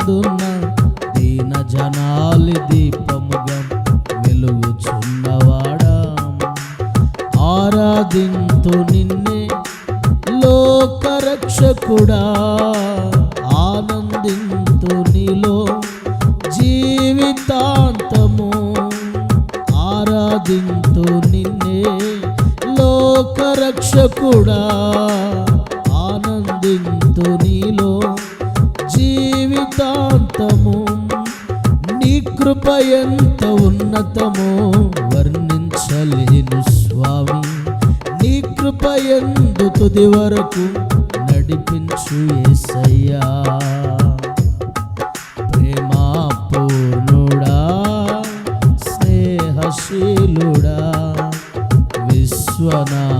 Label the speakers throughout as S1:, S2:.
S1: సర్వలోకమందున దీన జనాలి దీపముగా వెలుగుచున్నవాడా. ఆరాధింతు నిన్నే లోకరక్షకుడా. ఆనందింతు నీలో జీవితాంతము. ఆరాధింతు నిన్నే లోకరక్షకుడా. ఆనందింతు నీ కృప ఎంత ఉన్నతమో వర్ణించలేను స్వామి. నీ కృప ఎందు తుది వరకు నడిపించు ఏసయ్యా. ప్రేమా పూర్ణుడా స్నేహశీలుడా విశ్వనా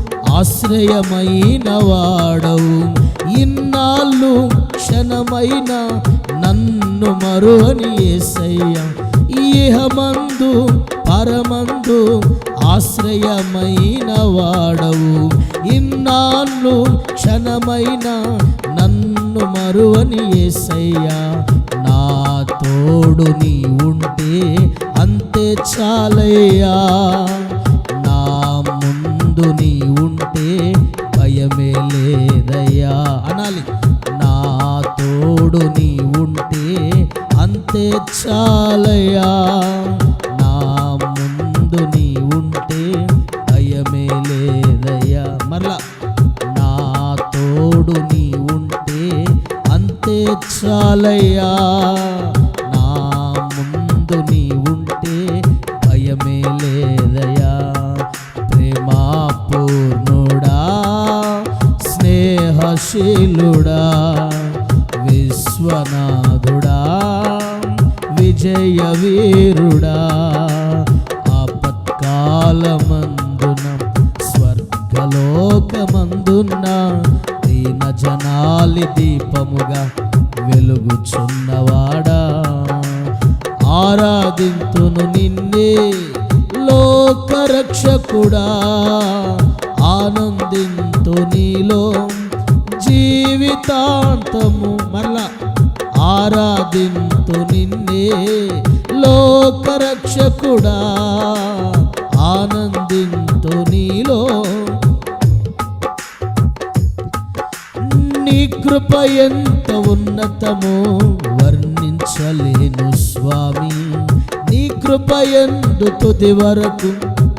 S1: ఆశ్రయమైన వాడవు ఇన్నాళ్ళు క్షణమైన నన్ను మరువని ఏసయ్య. ఇహమందు పరమందు ఆశ్రయమైన వాడవు ఇన్నాళ్ళు క్షణమైన నన్ను మరువని ఏసయ్యా. నా తోడు నీ ఉంటే అంతే చాలయ్యా. నా ముందు నీ తోడు నీ ఉంటే అంతే చాలయ్యా. నా ముందు నీ ఉంటే భయమే లేదయ్యా. మరలా నా తోడు నీ ఉంటే అంతే చాలయ్యా. విజయ వీరుడా ఆపత్కాలమందున స్వర్గలోకమందున్న దీన జనాలి దీపముగా వెలుగుచున్నవాడా. ఆరాధింతును నిన్నే లోకరక్షకుడా ఆనందింతు నీలో జీవితాంతము. మరలా ఆరాధింతు నిన్నే లోకరక్షకుడా. ఆనందింతు నీలో. నీ కృప ఎంత ఉన్నతమో వర్ణించలేను స్వామి. నీ కృప ఎందు తుది వరకు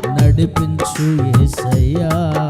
S1: నడిపించు ఏసయ్యా.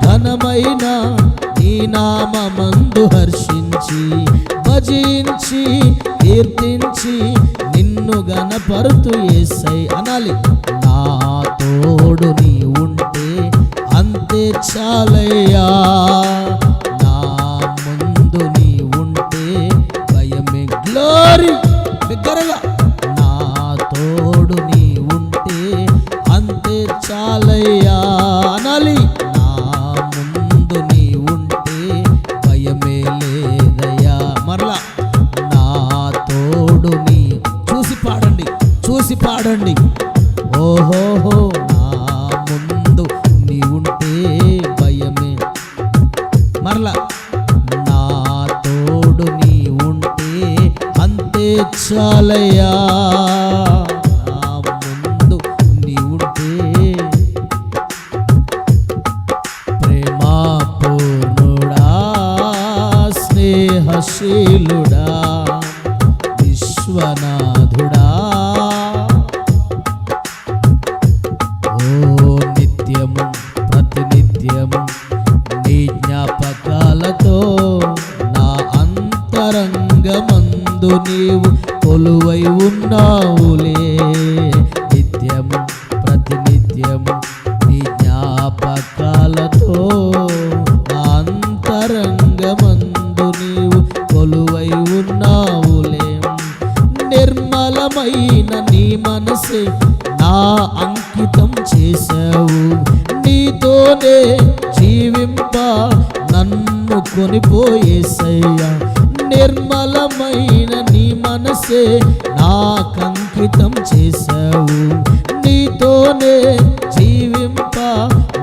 S1: ఘనమైన నీ నామందు హర్షించి భజించి కీర్తించి నిన్ను నిన్ను గనపరుతూ ఏసై అనాలి. నా తోడు నీ ఉంటే అంతే చాలయ్యా. చాలయ్యా నా ముందు నీ ప్రేమా పూర్ణుడా స్నేహశీలుడా విశ్వనాథుడా తీసుకొని పోయేసయ్యా నిర్మలమైన నీ మనసే నాకంకితం చేశావు. నీతోనే జీవింప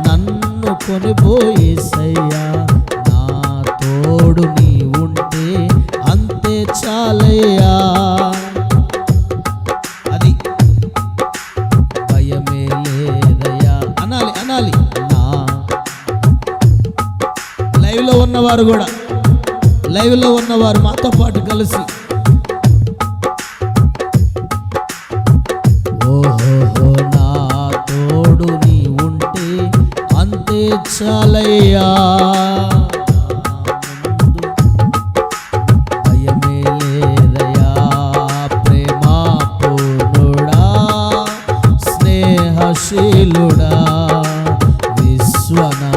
S1: నన్ను కొనిపోయేసయ్యా నా తోడు నీ ఉంటే ఉన్నవారు కూడా లైవ్లో ఉన్నవారు మాతో పాటు కలిసి. ఓహోహో నా తోడు నీ ఉంటే అంతే చాలయ్యా. భయమే స్నేహశీలుడా విశ్వనా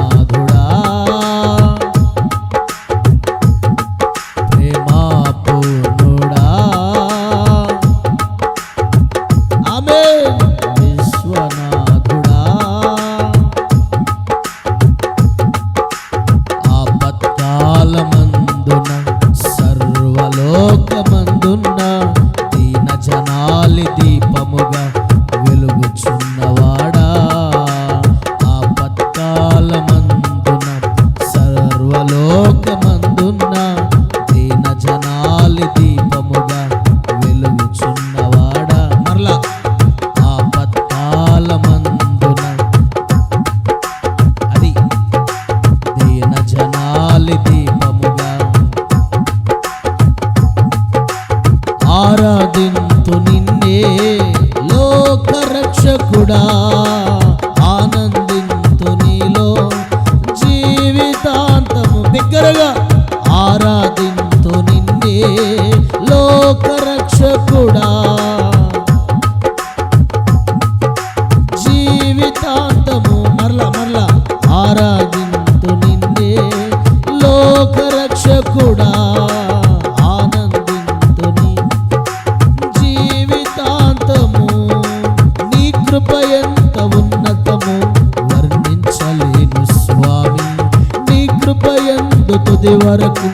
S1: వరకు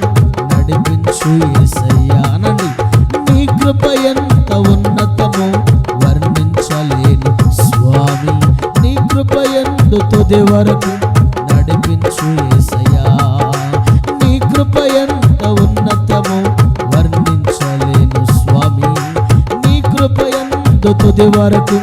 S1: నడిపించు యేసయ్యా నీ కృప ఎంత ఉన్నతమో వర్ణించలేను స్వామి. నీ కృప ఎందు తుది వరకు నడిపించు యేసయ్యా నీ కృప ఎంత ఉన్నతమో వర్ణించలేను స్వామి. నీ కృప ఎందు తుది వరకు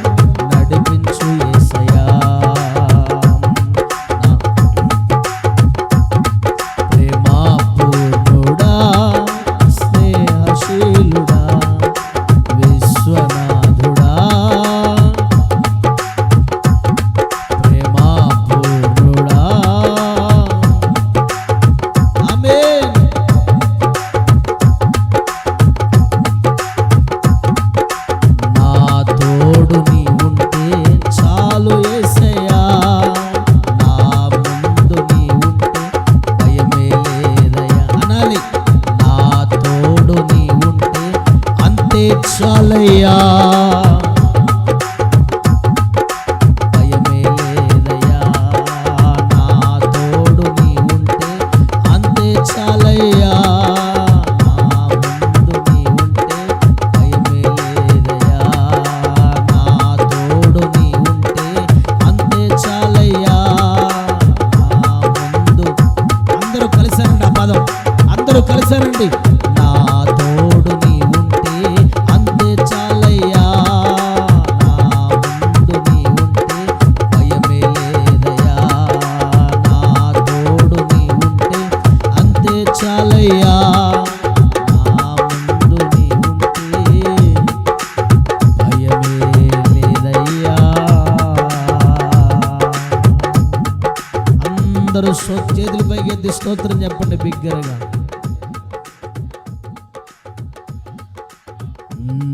S1: చెప్పండి బిగ్గరగా.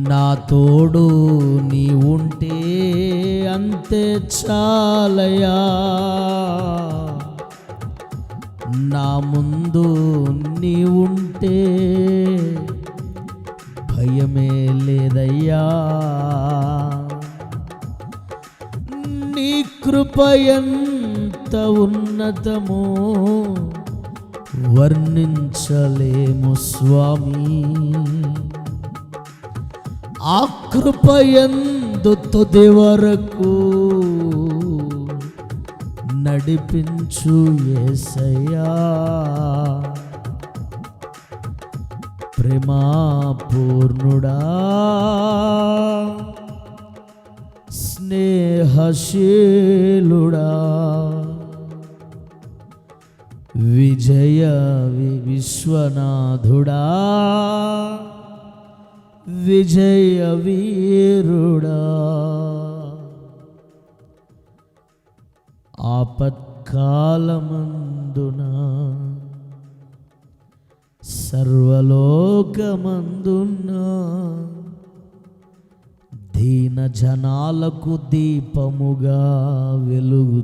S1: నా తోడు నీ ఉంటే అంతే చాలయా. నా ముందు నీ ఉంటే భయమే లేదయ్యా. నీ కృప ఎంత ఉన్నతమో వర్ణించలేము స్వామి. ఆ కృప తుది వరకు నడిపించు ఏసయ్యా. ప్రేమాపూర్ణుడా స్నేహశీలుడా. విజయ విశ్వనాథుడా విజయ వీరుడా. ఆపత్కాలమందున సర్వలోకమందున దీన జనాలకు దీపముగా వెలుగుచున్నవాడా.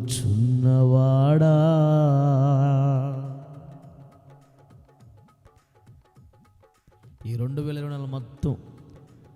S1: రెండు వేల ఇరవై నాలుగు మొత్తం